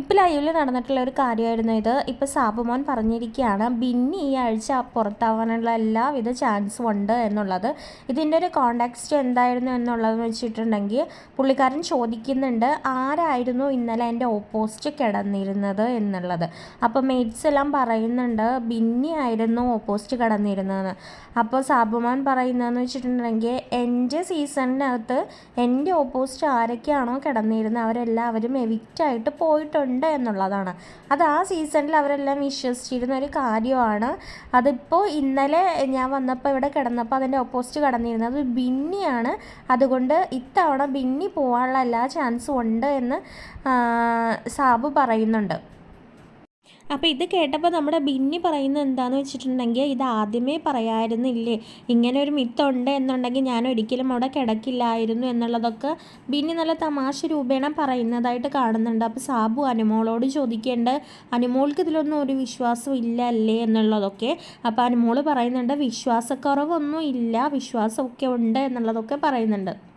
ഇപ്പം ലൈവിൽ നടന്നിട്ടുള്ള ഒരു കാര്യമായിരുന്നു ഇത്. ഇപ്പം സാബുമോൻ പറഞ്ഞിരിക്കുകയാണ് ബിന്നി ഈ ആഴ്ച പുറത്താവാനുള്ള എല്ലാവിധ ചാൻസും ഉണ്ട് എന്നുള്ളത്. ഇതിന്റെ ഒരു കോണ്ടാക്സ്റ്റ് എന്തായിരുന്നു എന്നുള്ളതെന്ന് വെച്ചിട്ടുണ്ടെങ്കിൽ പുള്ളിക്കാരൻ ചോദിക്കുന്നുണ്ട് ആരായിരുന്നു ഇന്നലെ എന്റെ ഓപ്പോസിറ്റ് കിടന്നിരുന്നത് എന്നുള്ളത്? അപ്പോൾ മെയ്റ്റ്സ് എല്ലാം പറയുന്നുണ്ട് ബിന്നി ആയിരുന്നു ഓപ്പോസിറ്റ് കിടന്നിരുന്നതെന്ന്. അപ്പോൾ സാബുമോൻ പറയുന്നതെന്ന് വെച്ചിട്ടുണ്ടെങ്കിൽ എന്റെ സീസണിനകത്ത് എന്റെ ഓപ്പോസിറ്റ് ആരൊക്കെയാണോ കിടന്നിരുന്നത്? അവരെല്ലാവരും എവിക്റ്റായിട്ട് പോയിട്ടുണ്ട്. ഉണ്ട് എന്നുള്ളതാണ്. അത് ആ സീസണിൽ അവരെല്ലാം വിശ്വസിച്ചിരുന്ന ഒരു കാര്യമാണ്. അതിപ്പോൾ ഇന്നലെ ഞാൻ വന്നപ്പോൾ ഇവിടെ കിടന്നപ്പോൾ അതിന്റെ ഓപ്പോസിറ്റ് കിടന്നിരുന്നത്. ബിന്നിയാണ്. അതുകൊണ്ട് ഇത്തവണ ബിന്നി പോകാനുള്ള എല്ലാ ചാൻസും ഉണ്ട് എന്ന് സാബു പറയുന്നുണ്ട്. അപ്പോൾ ഇത് കേട്ടപ്പോൾ നമ്മുടെ ബിന്നി പറയുന്നത് എന്താണെന്ന് വെച്ചിട്ടുണ്ടെങ്കിൽ ഇത് ആദ്യമേ പറയായിരുന്നില്ലേ ഇങ്ങനെ ഒരു മിത്തുണ്ട് എന്നുണ്ടെങ്കിൽ ഞാൻ ഒരിക്കലും അവിടെ കിടക്കില്ലായിരുന്നു എന്നുള്ളതൊക്കെ ബിന്നി നല്ല തമാശ രൂപേണ പറയുന്നതായിട്ട് കാണുന്നുണ്ട്. അപ്പോൾ സാബു അനുമോളോട് ചോദിക്കേണ്ട അനുമോൾക്ക് ഇതിലൊന്നും ഒരു വിശ്വാസം ഇല്ല അല്ലേ എന്നുള്ളതൊക്കെ. അപ്പോൾ അനുമോൾ പറയുന്നുണ്ട് വിശ്വാസക്കുറവൊന്നും ഇല്ല വിശ്വാസമൊക്കെ ഉണ്ട് എന്നുള്ളതൊക്കെ പറയുന്നുണ്ട്.